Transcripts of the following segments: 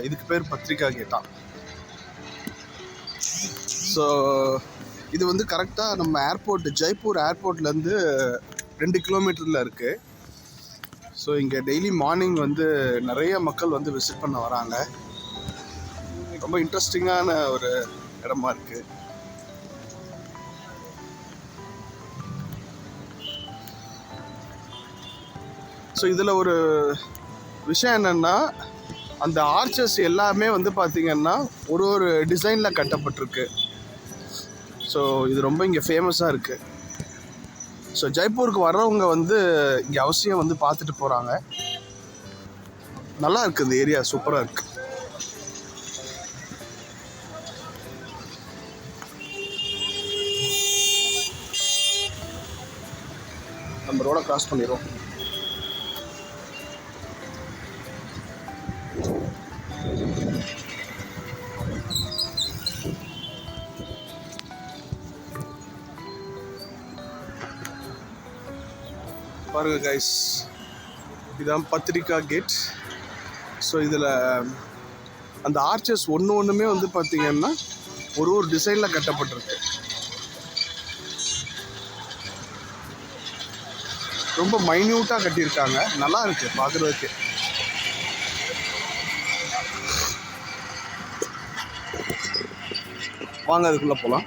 இதுக்கு பேர் பத்திரிக்கா கேட்டா ஸோ இது வந்து கரெக்டாக நம்ம ஏர்போர்ட் ஜெய்ப்பூர் ஏர்போர்ட்லேருந்து ரெண்டு கிலோமீட்டரில் இருக்குது ஸோ இங்கே டெய்லி மார்னிங் வந்து நிறைய மக்கள் வந்து விசிட் பண்ண வராங்க. ரொம்ப இன்ட்ரெஸ்டிங்கான ஒரு இடமா இருக்குது ஸோ இதில் ஒரு விஷயம் என்னென்னா அந்த ஆர்ச்சஸ் எல்லாமே வந்து பார்த்திங்கன்னா ஒரு ஒரு டிசைனில் கட்டப்பட்டிருக்கு. ஸோ இது ரொம்ப இங்கே ஃபேமஸாக இருக்குது ஸோ ஜெய்ப்பூருக்கு வர்றவங்க வந்து இங்கே அவசியம் வந்து பார்த்துட்டு போகிறாங்க நல்லா இருக்குது இந்த ஏரியா சூப்பராக இருக்குது நம்ம ரோட கிராஸ் பண்ணிடுவோம். பாருங்க கைஸ் இதான் பத்திரிக்கா கேட் ஸோ இதில் அந்த ஆர்ச்சஸ் ஒன்று ஒன்றுமே வந்து பார்த்திங்கன்னா ஒரு ஒரு டிசைனில் கட்டப்பட்டிருக்கு. ரொம்ப மைன்யூட்டாக கட்டியிருக்காங்க. நல்லா இருக்கு பார்க்குறதுக்கு வாங்க அதுக்குள்ளே போகலாம்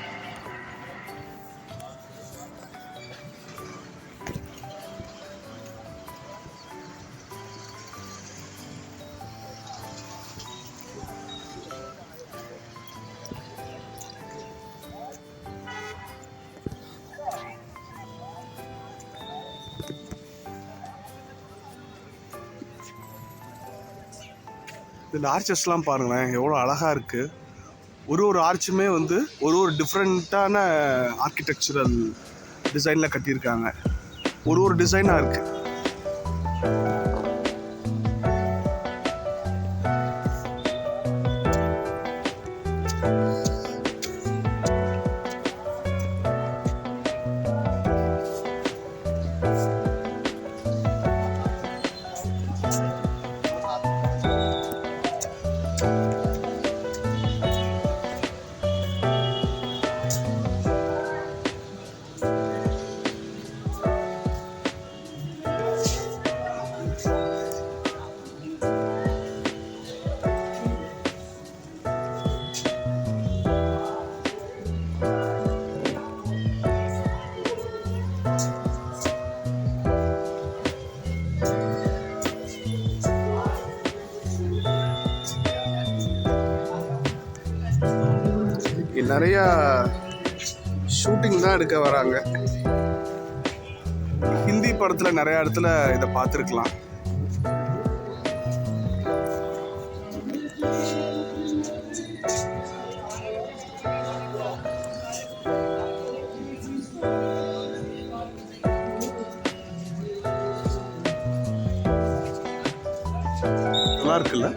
இந்த ஆர்ச்சஸ்லாம் பாருங்களேன் எவ்வளோ அழகாக இருக்குது ஒரு ஒரு ஆர்ச்சுமே வந்து ஒரு ஒரு டிஃப்ரெண்ட்டான ஆர்கிடெக்சரல் டிசைனில் கட்டியிருக்காங்க. ஒரு ஒரு டிசைனாக இருக்குது நிறையா ஷூட்டிங் தான் எடுக்க வராங்க. ஹிந்தி படத்தில் நிறைய இடத்துல இதை பார்த்துருக்கலாம். நல்லா இருக்குல்ல?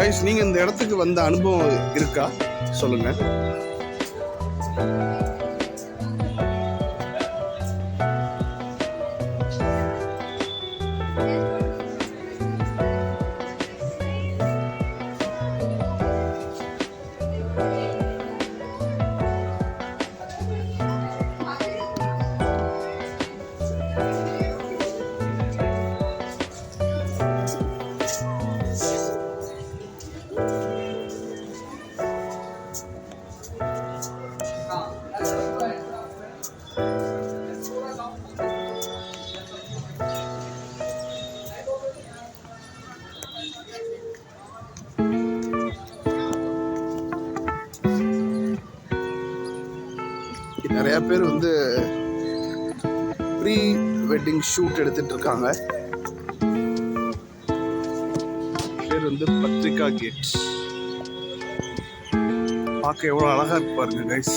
கைஸ் நீங்க இந்த இடத்துக்கு வந்த அனுபவம் இருக்கா? சொல்லுங்க. நிறைய பேர் வந்து ப்ரீ வெட்டிங் ஷூட் எடுத்துட்டு இருக்காங்க பேர் வந்து பத்ரிகா கேட் பார்க்க எவ்வளோ அழகா இருக்கு பாருங்க கைஸ்